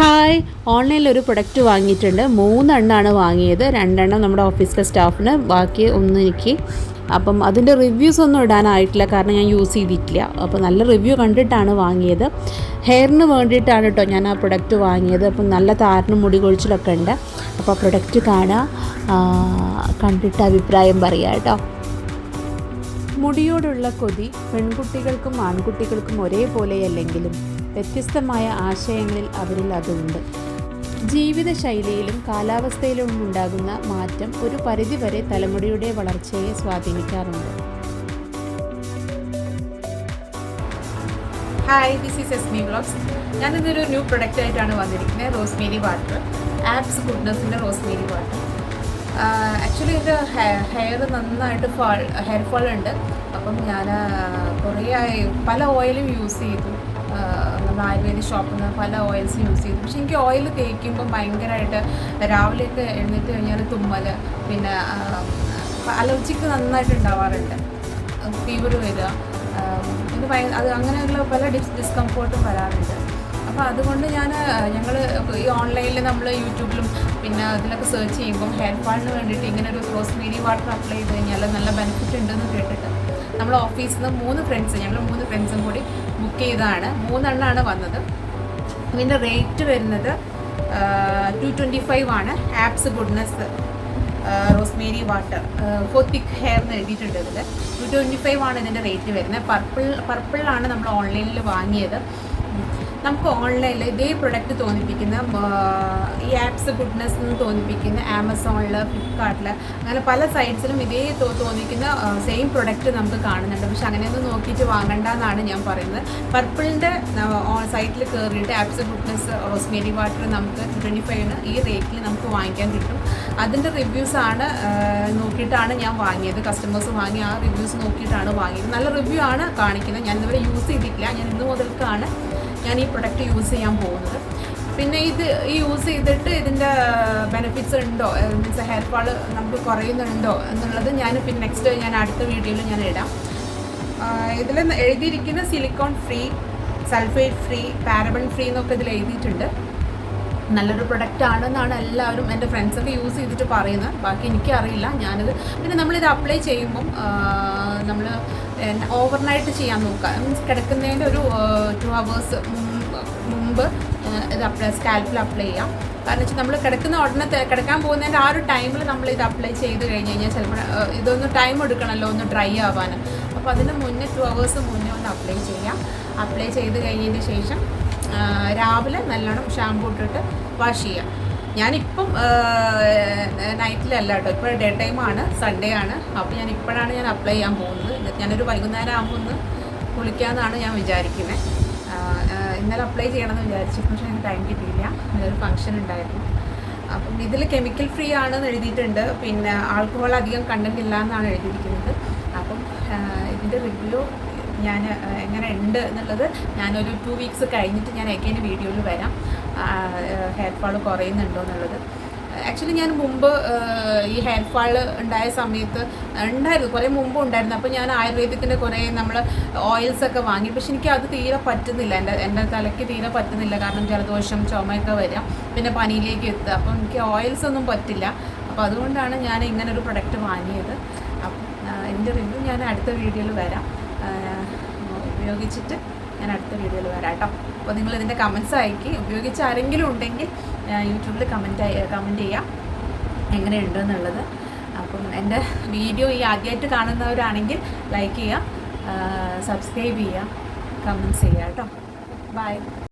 Hi ഓൺലൈനിൽ ഒരു product വാങ്ങിയിട്ടുണ്ട്. മൂന്നെണ്ണമാണ് വാങ്ങിയത്. രണ്ടെണ്ണം നമ്മുടെ ഓഫീസിലെ സ്റ്റാഫിന് ബാക്കി ഒന്ന് എനിക്ക്. അപ്പം അതിന്റെ റിവ്യൂസ് ഒന്നും ഇടാനായിട്ടില്ല. കാരണം ഞാൻ യൂസ് ചെയ്തിട്ടില്ല. അപ്പോൾ നല്ല റിവ്യൂ കണ്ടിട്ടാണ് വാങ്ങിയത്. ഹെയറിന് വേണ്ടിയിട്ടാണ് കേട്ടോ ഞാൻ ആ പ്രൊഡക്റ്റ് വാങ്ങിയത്. അപ്പം നല്ല താരനും മുടി കൊഴിച്ചിലൊക്കെ ഉണ്ട്. അപ്പോൾ ആ പ്രൊഡക്റ്റ് കാണാം കണ്ടിട്ട് അഭിപ്രായം പറയാം കേട്ടോ മുടിയോടുള്ള കൊതി പെൺകുട്ടികൾക്കും ആൺകുട്ടികൾക്കും ഒരേപോലെയല്ലെങ്കിലും വ്യത്യസ്തമായ ആശയങ്ങളിൽ അവരിൽ അതുണ്ട്. ജീവിതശൈലിയിലും കാലാവസ്ഥയിലും ഉണ്ടാകുന്ന മാറ്റം ഒരു പരിധിവരെ തലമുടിയുടെ വളർച്ചയെ സ്വാധീനിക്കാറുണ്ട്. Hi this is Esmi vlogs ഞാൻ ഇന്നൊരു ന്യൂ പ്രൊഡക്റ്റ് ആയിട്ടാണ് വന്നിരിക്കുന്നത് റോസ്മേരി വാട്ടർ ആപ്സ് ഗുഡ്നസിന്റെ റോസ്മേരി വാട്ടർ ആക്ച്വലി എന്റെ ഹെയർ നന്നായിട്ട് ഫാൾ ഹെയർ ഫാൾ ഉണ്ട്. അപ്പം ഞാൻ കുറേ പല ഓയിലും യൂസ് ചെയ്തു. നമ്മുടെ ആയുർവേദിക് ഷോപ്പിൽ നിന്ന് പല ഓയിൽസ് യൂസ് ചെയ്തു. പക്ഷെ എനിക്ക് ഓയിൽ തേക്കുമ്പോൾ ഭയങ്കരമായിട്ട് രാവിലെയൊക്കെ എഴുന്നേറ്റ് കഴിഞ്ഞാൽ തുമ്മൽ പിന്നെ അലർജിക്ക് നന്നായിട്ട് ഉണ്ടാവാറുണ്ട്. ഫീവർ വരിക ഇത് അത് അങ്ങനെയുള്ള പല ഡിസ് ഡിസ്കംഫോർട്ടും വരാറുണ്ട്. അപ്പോൾ അതുകൊണ്ട് ഞാൻ ഞങ്ങൾ ഈ ഓൺലൈനിൽ നമ്മൾ യൂട്യൂബിലും പിന്നെ അതിലൊക്കെ സെർച്ച് ചെയ്യുമ്പോൾ ഹെയർ ഫാളിന് വേണ്ടിയിട്ട് ഇങ്ങനെ ഒരു റോസ് മീരി വാട്ടർ അപ്ലൈ ചെയ്ത് കഴിഞ്ഞാൽ നല്ല ബെനിഫിറ്റ് ഉണ്ടെന്ന് കേട്ടിട്ട് നമ്മൾ ഓഫീസിൽ നിന്ന് മൂന്ന് ഫ്രണ്ട്സ് ഞങ്ങൾ മൂന്ന് ഫ്രണ്ട്സും കൂടി ബുക്ക് ചെയ്തതാണ് മൂന്നെണ്ണമാണ് വന്നത്. ഇതിന്റെ റേറ്റ് വരുന്നത് ടു ട്വന്റി ഫൈവ് ആണ്. Aps goodness rosemary water for thick hair എന്ന് എഴുതിയിട്ടുണ്ട് ഇതിൽ ടു ട്വന്റി ഫൈവ് ആണ് ഇതിന്റെ റേറ്റ് വരുന്നത്. പർപ്പിൾ പർപ്പിളിലാണ് നമ്മൾ ഓൺലൈനിൽ വാങ്ങിയത്. നമുക്ക് ഓൺലൈനിൽ ഇതേ പ്രൊഡക്റ്റ് തോന്നിപ്പിക്കുന്ന ഈ ആപ്സ് ഗുഡ്നെസ് എന്ന് തോന്നിപ്പിക്കുന്ന ആമസോണിൽ ഫ്ലിപ്കാർട്ടിൽ അങ്ങനെ പല സൈറ്റ്സിലും ഇതേ തോന്നിക്കുന്ന സെയിം പ്രൊഡക്റ്റ് നമുക്ക് കാണുന്നുണ്ട്. പക്ഷെ അങ്ങനെയൊന്നും നോക്കിയിട്ട് വാങ്ങണ്ട എന്നാണ് ഞാൻ പറയുന്നത്. പർപ്പിളിന്റെ സൈറ്റിൽ കയറിയിട്ട് ആപ്സ് ഗുഡ്നെസ് റോസ്മേരി വാട്ടർ നമുക്ക് ട്വന്റി ഫൈവിന് ഈ റേറ്റിൽ നമുക്ക് വാങ്ങിക്കാൻ കിട്ടും. അതിന്റെ റിവ്യൂസ് ആണ് നോക്കിയിട്ടാണ് ഞാൻ വാങ്ങിയത്. കസ്റ്റമേഴ്സ് വാങ്ങി ആ റിവ്യൂസ് നോക്കിയിട്ടാണ് വാങ്ങിയത്. നല്ല റിവ്യൂ ആണ് കാണിക്കുന്നത്. ഞാൻ ഇതുവരെ യൂസ് ചെയ്തിട്ടില്ല. ഞാൻ ഇന്ന് മുതൽക്കാണ് ഞാൻ ഈ പ്രൊഡക്റ്റ് യൂസ് ചെയ്യാൻ പോകുന്നത്. പിന്നെ ഇത് ഈ യൂസ് ചെയ്തിട്ട് ഇതിന്റെ ബെനിഫിറ്റ്സ് ഉണ്ടോ? മീൻസ് ഹെയർ ഫാൾ നമുക്ക് കുറയുന്നുണ്ടോ എന്നുള്ളത് ഞാൻ പിന്നെ നെക്സ്റ്റ് ഞാൻ അടുത്ത വീഡിയോയിൽ ഞാൻ ഇടാം. ഇതിൽ എഴുതിയിരിക്കുന്ന silicone free sulphate free paraben free എന്നൊക്കെ ഇതിൽ എഴുതിയിട്ടുണ്ട്. നല്ലൊരു പ്രൊഡക്റ്റ് ആണെന്നാണ് എല്ലാവരും എന്റെ ഫ്രണ്ട്സൊക്കെ യൂസ് ചെയ്തിട്ട് പറയുന്നത്. ബാക്കി എനിക്കറിയില്ല. ഞാനത് പിന്നെ നമ്മളിത് അപ്ലൈ ചെയ്യുമ്പം നമ്മൾ ഓവർനൈറ്റ് ചെയ്യാൻ നോക്കുക. മീൻസ് കിടക്കുന്നതിന്റെ ഒരു ടു അവേഴ്സ് മുമ്പ് ഇത് അപ്ലൈ സ്കാൽപ്പിൽ അപ്ലൈ ചെയ്യാം. കാരണം വെച്ചാൽ നമ്മൾ കിടക്കുന്ന ഉടനെ കിടക്കാൻ പോകുന്നതിന്റെ ആ ഒരു ടൈമിൽ നമ്മൾ ഇത് അപ്ലൈ ചെയ്ത് കഴിഞ്ഞ് കഴിഞ്ഞാൽ ചിലപ്പോൾ ഇതൊന്ന് ടൈം എടുക്കണമല്ലോ ഒന്ന് ഡ്രൈ ആവാൻ അപ്പോൾ അതിന് മുന്നേ ടു അവേഴ്സ് മുന്നേ ഒന്ന് അപ്ലൈ ചെയ്യാം. അപ്ലൈ ചെയ്ത് കഴിഞ്ഞതിന് ശേഷം രാവിലെ നല്ലോണം ഷാമ്പൂ ഇട്ടിട്ട് വാഷ് ചെയ്യാം. ഞാനിപ്പം നൈറ്റിലല്ല കേട്ടോ. ഇപ്പോൾ ഡേ ടൈമാണ് സൺഡേ ആണ്. അപ്പോൾ ഞാൻ ഇപ്പോഴാണ് ഞാൻ അപ്ലൈ ചെയ്യാൻ പോകുന്നത്. ഞാനൊരു വൈകുന്നേരം ആകുമ്പോൾ ഒന്ന് കുളിക്കാമെന്നാണ് ഞാൻ വിചാരിക്കുന്നത് ഇന്നലെ അപ്ലൈ ചെയ്യണമെന്ന് വിചാരിച്ചു പക്ഷേ എനിക്ക് ടൈം കിട്ടിയില്ല. ഇന്നൊരു ഫംഗ്ഷൻ ഉണ്ടായിരുന്നു. അപ്പം ഇതിൽ കെമിക്കൽ ഫ്രീ ആണെന്ന് എഴുതിയിട്ടുണ്ട്. പിന്നെ ആൽക്കഹോൾ അധികം കണ്ടന്റ് ഇല്ല എന്നാണ് എഴുതിയിരിക്കുന്നത്. അപ്പം ഇതിന്റെ റിവ്യൂ ഞാൻ എങ്ങനെ ഉണ്ട് എന്നുള്ളത് ഞാനൊരു ടു വീക്സ് കഴിഞ്ഞിട്ട് ഞാൻ എഗൈൻ വീഡിയോയിൽ വരാം. ഹെയർ ഫാൾ കുറയുന്നുണ്ടോ എന്നുള്ളത്. ആക്ച്വലി ഞാൻ മുമ്പ് ഈ ഹെയർ ഫാൾ ഉണ്ടായ സമയത്ത് ഉണ്ടായിരുന്നു. കുറേ മുമ്പ് ഉണ്ടായിരുന്നു. അപ്പോൾ ഞാൻ ആയുർവേദത്തിന്റെ കുറേ നമ്മൾ ഓയിൽസ് ഒക്കെ വാങ്ങി. പക്ഷെ എനിക്ക് അത് തീരെ പറ്റുന്നില്ല. എന്റെ എന്റെ തലയ്ക്ക് തീരെ പറ്റുന്നില്ല. കാരണം ജലദോഷം ചുമയൊക്കെ വരാം. പിന്നെ പനിയിലേക്ക് എത്തുക. അപ്പോൾ എനിക്ക് ഓയിൽസ് ഒന്നും പറ്റില്ല. അപ്പോൾ അതുകൊണ്ടാണ് ഞാൻ ഇങ്ങനൊരു പ്രൊഡക്റ്റ് വാങ്ങിയത്. അപ്പം എന്റെ റിവ്യൂ ഞാൻ അടുത്ത വീഡിയോയിൽ വരാം. ഉപയോഗിച്ചിട്ട് ഞാൻ അടുത്ത വീഡിയോയിൽ വരാം കേട്ടോ. അപ്പോൾ നിങ്ങൾ ഇതിന്റെ കമൻസ് അയക്കി. ഉപയോഗിച്ച് ആരെങ്കിലും ഉണ്ടെങ്കിൽ യൂട്യൂബിൽ കമന്റ് കമന്റ് ചെയ്യാം. എങ്ങനെയുണ്ട് എന്നുള്ളത്. അപ്പം എന്റെ വീഡിയോ ഈ ആദ്യമായിട്ട് കാണുന്നവരാണെങ്കിൽ ലൈക്ക് ചെയ്യുക സബ്സ്ക്രൈബ് ചെയ്യുക കമൻസ് ചെയ്യുക കേട്ടോ. ബൈ